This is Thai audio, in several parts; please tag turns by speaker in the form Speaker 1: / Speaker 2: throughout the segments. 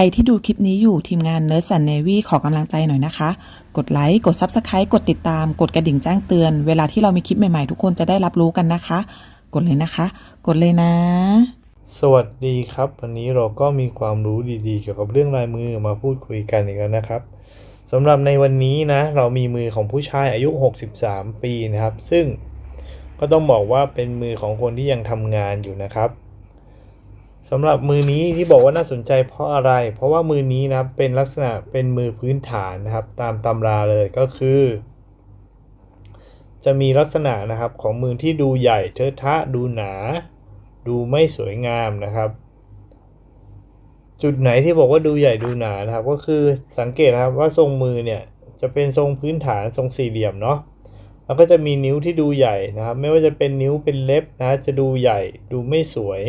Speaker 1: ใครที่ดูคลิปนี้อยู่ทีมงาน Nurse and Navy ขอกำลังใจหน่อยนะคะ กดไลค์ กด Subscribe กดติดตาม กดกระดิ่งแจ้งเตือน เวลาที่เรามีคลิปใหม่ๆ ทุกคนจะได้รับรู้กันนะคะ กดเลยนะคะ กดเลยนะ
Speaker 2: สวัสดีครับ วันนี้เราก็มีความรู้ดีๆ เกี่ยวกับเรื่องลายมือมาพูดคุยกันอีกแล้วนะครับสำหรับในวันนี้นะ เรามีมือของผู้ชายอายุ 63 ปีนะครับ ซึ่งก็ต้องบอกว่าเป็นมือของคนที่ยังทำงานอยู่นะครับ สำหรับมือนี้ที่บอกว่าน่าสนใจเพราะอะไร เพราะว่ามือนี้นะครับเป็นลักษณะเป็นมือพื้นฐานนะครับ ตามตำราเลยก็คือ จะมีลักษณะนะครับของมือที่ดูใหญ่เทอะทะดูหนา ดูไม่สวยงามนะครับ จุดไหนที่บอกว่าดูใหญ่ดูหนานะครับ ก็คือสังเกตครับว่าทรงมือเนี่ยจะเป็นทรงพื้นฐานทรงสี่เหลี่ยมเนาะแล้วก็จะมีนิ้วที่ดูใหญ่นะครับ ไม่ว่าจะเป็นนิ้วเป็นเล็บนะจะดูใหญ่ดูไม่สวย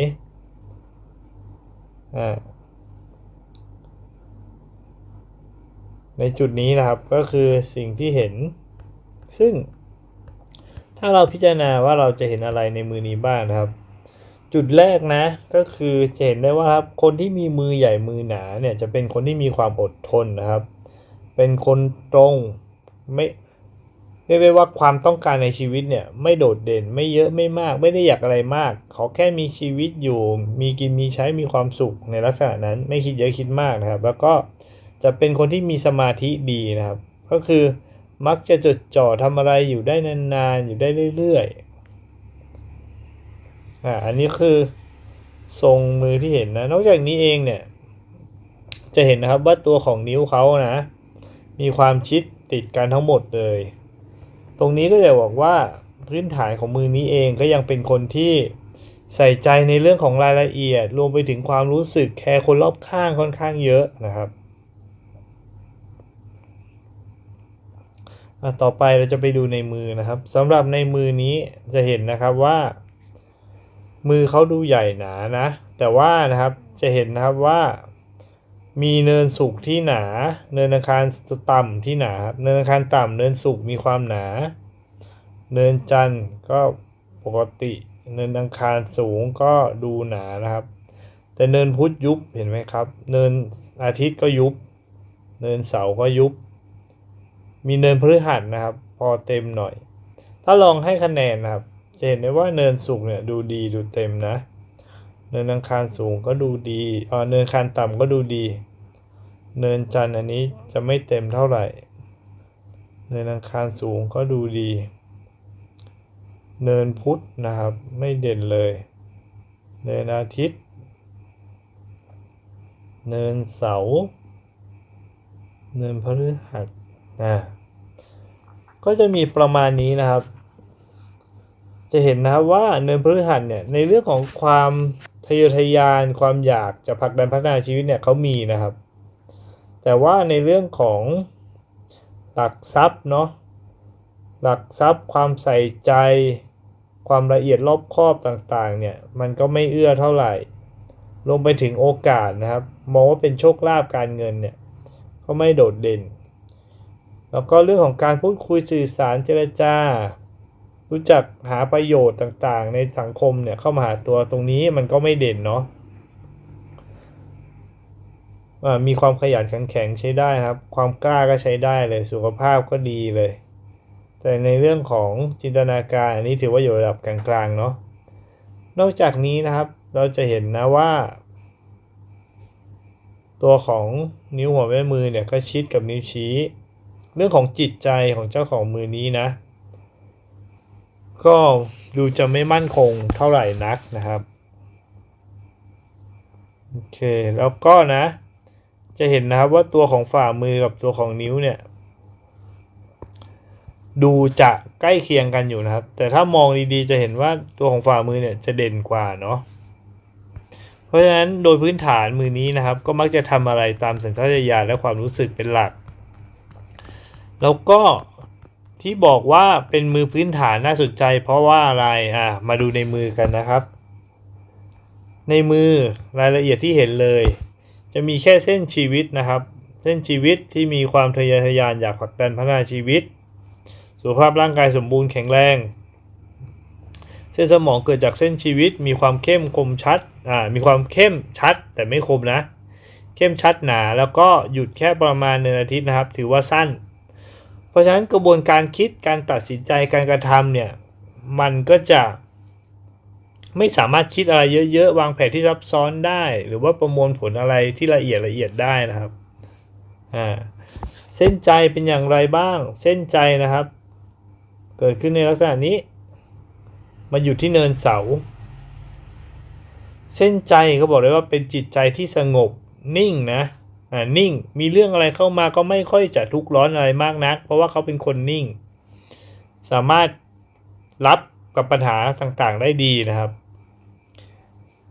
Speaker 2: ในจุดนี้นะครับก็คือสิ่งที่เห็น ซึ่ง ถ้าเราพิจารณาว่าเราจะเห็นอะไรในมือนี้บ้างนะครับ จุดแรกนะก็คือจะเห็นได้ว่าครับคนที่มีมือใหญ่มือหนาเนี่ยจะเป็นคนที่มีความอดทนนะครับ เป็นคนตรงไม่ รียกได้ว่าความต้องการในชีวิตเนี่ยไม่โดดเด่นไม่เยอะไม่มาก ไม่ได้อยากอะไรมากเขาแค่มีชีวิตอยู่ มีกินมีใช้มีความสุขในลักษณะนั้นไม่คิดเยอะคิดมากนะครับ แล้วก็จะเป็นคนที่มีสมาธิดีนะครับ ก็คือมักจะจดจ่อทำอะไรอยู่ได้นานๆอยู่ได้เรื่อยๆอ่าอันนี้คือทรงมือที่เห็นนะ นอกจากนี้เองเนี่ย จะเห็นนะครับว่าตัวของนิ้วเขานะ มีความชิดติดกันทั้งหมดเลย ตรงนี้ก็จะบอกว่าพื้นฐานของมือนี้เองก็ยังเป็นคนที่ใส่ใจในเรื่องของรายละเอียด รวมไปถึงความรู้สึกแคร์คนรอบข้างค่อนข้างเยอะนะครับต่อไปเราจะไปดูในมือนะครับสำหรับในมือนี้จะเห็นนะครับว่า มือเขาดูใหญ่หนานะ แต่ว่านะครับจะเห็นนะครับว่า มีเนินสุกที่หนา เนินอาคารต่ำที่หนาครับ เนินอาคารต่ำเนินสุกมีความหนา เนินจันทร์ก็ปกติ เนินอังคารสูงก็ดูหนานะครับ แต่เนินพุธยุบเห็นไหมครับ เนินอาทิตย์ก็ยุบ เนินเสาร์ก็ยุบ มีเนินพฤหัสนะครับ พอเต็มหน่อย ถ้าลองให้คะแนนนะครับจะเห็นได้ว่าเนินสูงเนี่ยดูดีดูเต็มนะ เนินอังคารสูงก็ดูดีอ๋อเนินอังคารต่ำก็ดูดี เนินจันทร์อันนี้จะไม่เต็มเท่าไหร่ เนินอังคารสูงก็ดูดี เนินพุธนะครับ ไม่เด่นเลย เนินอาทิตย์ เนินเสาร์เนินพฤหัสนะก็จะมีประมาณนี้นะครับ จะเห็นนะครับว่าเนินพฤหัสเนี่ยในเรื่องของความ ทะเยอทะยานความอยากจะผลักดันพัฒนาชีวิตเนี่ยเขามีนะครับ แต่ว่าในเรื่องของหลักทรัพย์เนาะหลักทรัพย์ความใส่ใจความละเอียดรอบคอบต่างๆเนี่ยมันก็ไม่เอื้อเท่าไหร่รวมไปถึงโอกาสนะครับมองว่าเป็นโชคลาภการเงินเนี่ยก็ไม่โดดเด่น แล้วก็เรื่องของการพูดคุยสื่อสารเจรจา รู้จักหาประโยชน์ต่างๆ ในสังคมเนี่ยเข้ามาหาตัวตรงนี้มันก็ไม่เด่นเนาะมีความขยันขันแข็งใช้ได้ครับ ความกล้าก็ใช้ได้เลย สุขภาพก็ดีเลย แต่ในเรื่องของจินตนาการอันนี้ถือว่าอยู่ระดับกลางๆเนาะ นอกจากนี้นะครับ เราจะเห็นนะว่า ตัวของนิ้วหัวแม่มือเนี่ยก็ชิดกับนิ้วชี้ เรื่องของจิตใจของเจ้าของมือนี้นะ ก็ดูจะไม่มั่นคงเท่าไหร่นักนะครับ โอเค แล้วก็นะ จะเห็นนะครับว่าตัวของฝ่ามือกับตัวของนิ้วเนี่ย ดูจะใกล้เคียงกันอยู่นะครับ แต่ถ้ามองดีๆ จะเห็นว่าตัวของฝ่ามือเนี่ยจะเด่นกว่าเนาะเพราะฉะนั้นโดยพื้นฐานมือนี้นะครับ ก็มักจะทำอะไรตามสัญชาตญาณและความรู้สึกเป็นหลัก แล้วก็ ที่บอกว่าเป็นมือพื้นฐานน่าสนใจ เพราะว่าอะไรอะมาดูในมือกันนะครับ ในมือรายละเอียดที่เห็นเลย จะมีแค่เส้นชีวิตนะครับ เส้นชีวิตที่มีความทะเยอทะยานอยากผลักดันพัฒนาชีวิต สุขภาพร่างกายสมบูรณ์แข็งแรง เส้นสมองเกิดจากเส้นชีวิต มีความเข้มคมชัดอ่ามีความเข้มชัด แต่ไม่คมนะ เข้มชัดหนาแล้วก็หยุดแค่ประมาณหนึ่งอาทิตย์นะครับ ถือว่าสั้น เพราะฉะนั้นกระบวนการคิดการตัดสินใจการกระทำเนี่ยมันก็จะไม่สามารถคิดอะไรเยอะๆ วางแผนที่ซับซ้อนได้ หรือว่าประมวลผลอะไรที่ละเอียดละเอียดได้นะครับอ่าเส้นใจเป็นอย่างไรบ้าง เส้นใจนะครับ เกิดขึ้นในลักษณะนี้ มาอยู่ที่เนินเสา เส้นใจเขาบอกเลยว่าเป็นจิตใจที่สงบนิ่งนะ นิ่ง มีเรื่องอะไรเข้ามาก็ไม่ค่อยจะทุกข์ร้อนอะไรมากนัก เพราะว่าเขาเป็นคนนิ่ง สามารถรับกับปัญหาต่างๆได้ดีนะครับ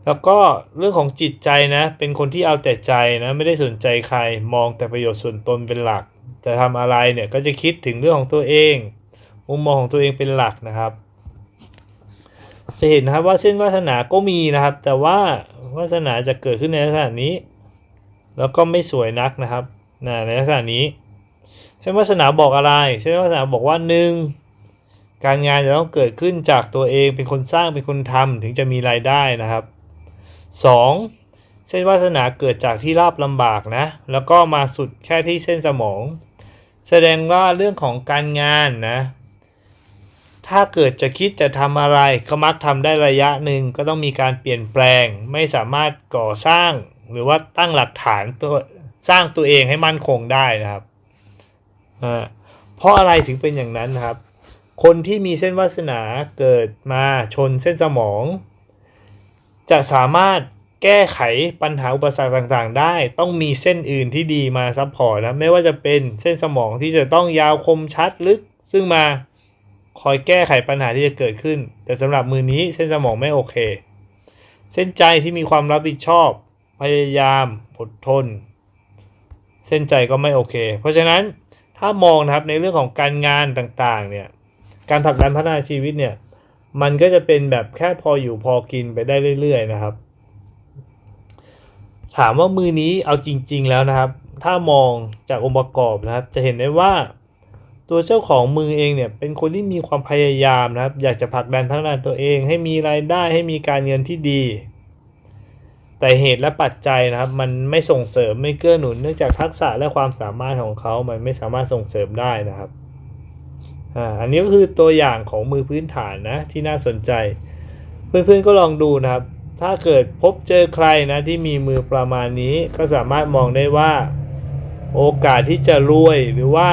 Speaker 2: แล้วก็เรื่องของจิตใจนะ เป็นคนที่เอาแต่ใจนะไม่ได้สนใจใครมองแต่ประโยชน์ส่วนตนเป็นหลัก จะทำอะไรเนี่ยก็จะคิดถึงเรื่องของตัวเองมุมมองของตัวเองเป็นหลักนะครับจะเห็นนะครับว่าเส้นวาสนาก็มีนะครับ แต่ว่าวาสนาจะเกิดขึ้นในลักษณะนี้ แล้วก็ไม่สวยนักนะครับนะในลักษณะนี้เส้นวาสนาบอกอะไรเส้นวาสนาบอกว่าหนึ่งการงานจะต้องเกิดขึ้นจากตัวเองเป็นคนสร้างเป็นคนทำถึงจะมีรายได้นะครับสองเส้นวาสนาเกิดจากที่ราบลำบากนะ แล้วก็มาสุดแค่ที่เส้นสมอง แสดงว่าเรื่องของการงานนะ ถ้าเกิดจะคิดจะทำอะไรก็มักทำได้ระยะหนึ่งก็ต้องมีการเปลี่ยนแปลง ไม่สามารถก่อสร้าง หรือว่าตั้งหลักฐานตัวสร้างตัวเองให้มั่นคงได้นะครับเพราะอะไรถึงเป็นอย่างนั้นนะครับ คนที่มีเส้นวาสนาเกิดมาชนเส้นสมอง จะสามารถแก้ไขปัญหาอุปสรรคต่างๆ ได้ ต้องมีเส้นอื่นที่ดีมาซัพพอร์ตนะไม่ว่าจะเป็นเส้นสมองที่จะต้องยาวคมชัดลึก ซึ่งมาคอยแก้ไขปัญหาที่จะเกิดขึ้น แต่สำหรับมือนี้เส้นสมองไม่โอเค เส้นใจที่มีความรับผิดชอบ พยายามอดทน เส้นใจก็ไม่โอเค เพราะฉะนั้นถ้ามองนะครับในเรื่องของการงานต่างๆเนี่ยการผลักดันพัฒนาชีวิตเนี่ยมันก็จะเป็นแบบแค่พออยู่พอกินไปได้เรื่อย ๆ นะครับ ถามว่ามือนี้เอาจริง ๆ แล้วนะครับ ถ้ามองจากองค์ประกอบนะครับ จะเห็นได้ว่าตัวเจ้าของมือเองเนี่ยเป็นคนที่มีความพยายามนะครับ อยากจะผลักดันพัฒนาตัวเอง ให้มีรายได้ให้มีการเงินที่ดี แต่เหตุและปัจจัยนะครับ มันไม่ส่งเสริมไม่เกื้อหนุนเนื่องจากทักษะและความสามารถของเขามันไม่สามารถส่งเสริมได้นะครับอ่าอันนี้ก็คือตัวอย่างของมือพื้นฐานนะที่น่าสนใจ เพื่อนๆก็ลองดูนะครับ ถ้าเกิดพบเจอใครนะที่มีมือประมาณนี้ก็สามารถมองได้ว่า โอกาสที่จะรวยหรือว่า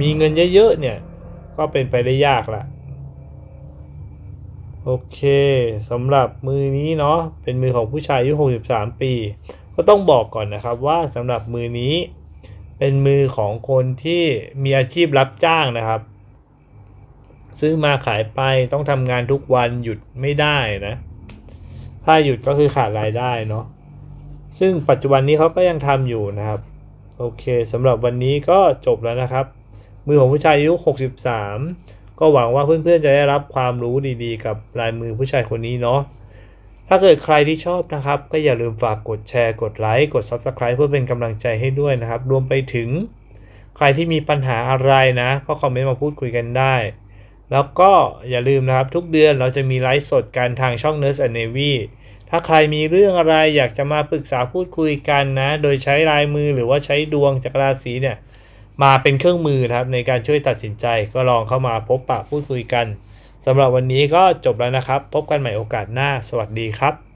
Speaker 2: มีเงินเยอะๆเนี่ยก็เป็นไปได้ยากละ โอเคสำหรับมือนี้เนาะเป็นมือของผู้ชายอายุ 63 ปี ก็ต้องบอกก่อนนะครับว่าสำหรับมือนี้ เป็นมือของคนที่มีอาชีพรับจ้างนะครับ ซื้อมาขายไปต้องทำงานทุกวันหยุดไม่ได้นะ ถ้าหยุดก็คือขาดรายได้เนาะซึ่งปัจจุบันนี้เขาก็ยังทำอยู่นะครับ โอเคสำหรับวันนี้ก็จบแล้วนะครับ มือของผู้ชายอายุ 63 ก็หวังว่าเพื่อนๆจะได้รับความรู้ดีๆ กับลายมือผู้ชายคนนี้เนาะถ้าเกิดใครที่ชอบนะครับ ก็อย่าลืมฝากกดแชร์ กดไลค์กด Subscribe เพื่อเป็นกำลังใจให้ด้วยนะครับ รวมไปถึงใครที่มีปัญหาอะไรนะ ก็คอมเมนต์มาพูดคุยกันได้ แล้วก็อย่าลืมนะครับทุกเดือนเราจะมีไลฟ์สดกันทางช่อง Nurse and Navy ถ้าใครมีเรื่องอะไรอยากจะมาปรึกษาพูดคุยกันนะ โดยใช้ลายมือหรือว่าใช้ดวงจากราศีเนี่ย มาเป็นเครื่องมือนะครับในการช่วยตัดสินใจก็ลองเข้ามาพบปะพูดคุยกันสำหรับวันนี้ก็จบแล้วนะครับ พบกันใหม่โอกาสหน้า สวัสดีครับ